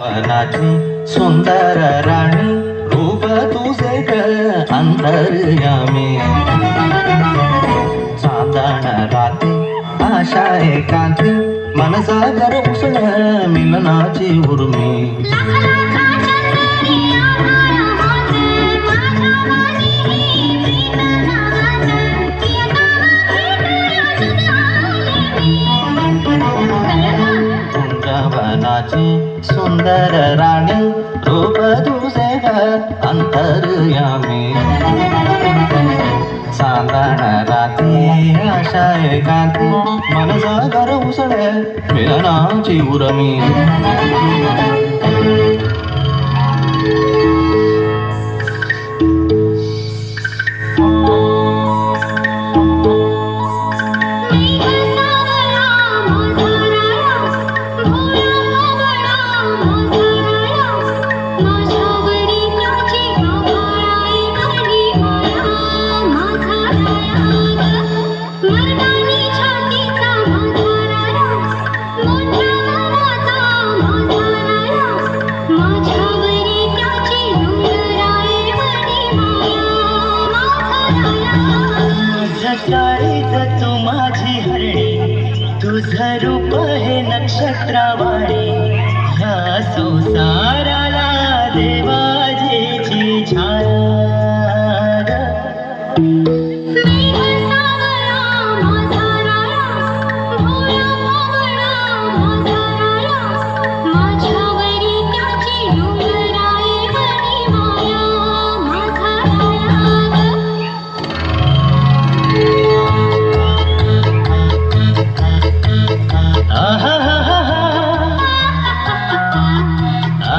वनाची सुंदर राणी रूप तुझे अंतरयामी. चांदण राती आशा एकांती मन सागर उसळ मिलनाची उर्मी. सुंदर राणी रूप तुझे ग अंतर्यामी. चांदण राती आशा एकांती मन सागर उसळ मिलनाची तू माझी हरणी. तुझं रूप हे नक्षत्रावाणी. ह्या संसाराला देवा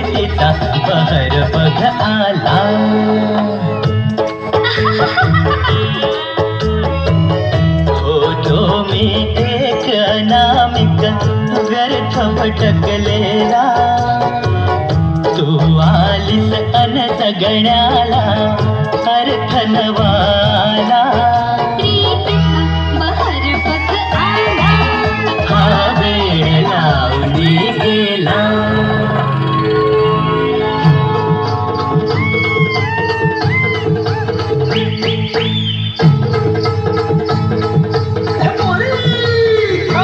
प्रीतीचा बहर बघ आला. हो तो मी एक नामिक व्यर्थ भटकलेला. तू आलीस अन सगण्याला अर्थ नवाला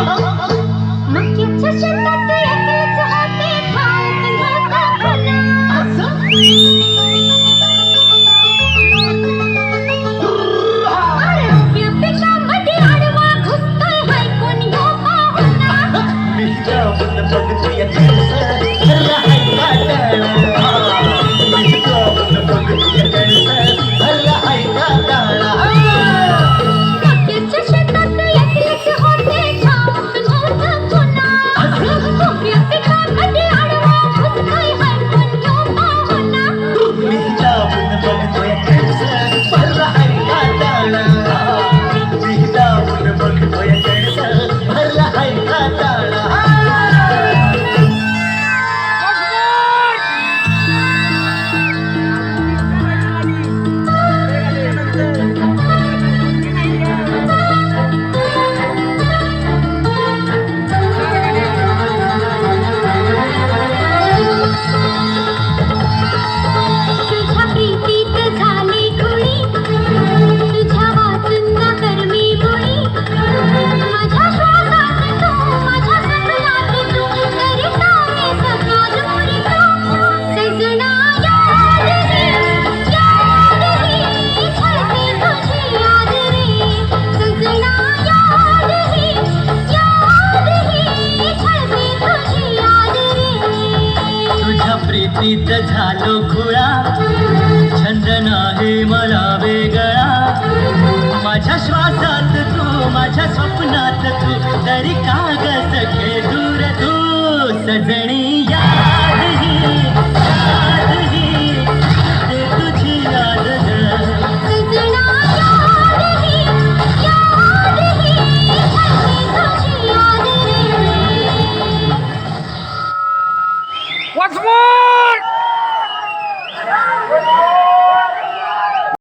oh तुझ्या झालो खुळा. छंद नाही मला वेगळा. माझ्या श्वासात तू माझ्या स्वप्नात तू तरी कागद घे दूर तू सजणी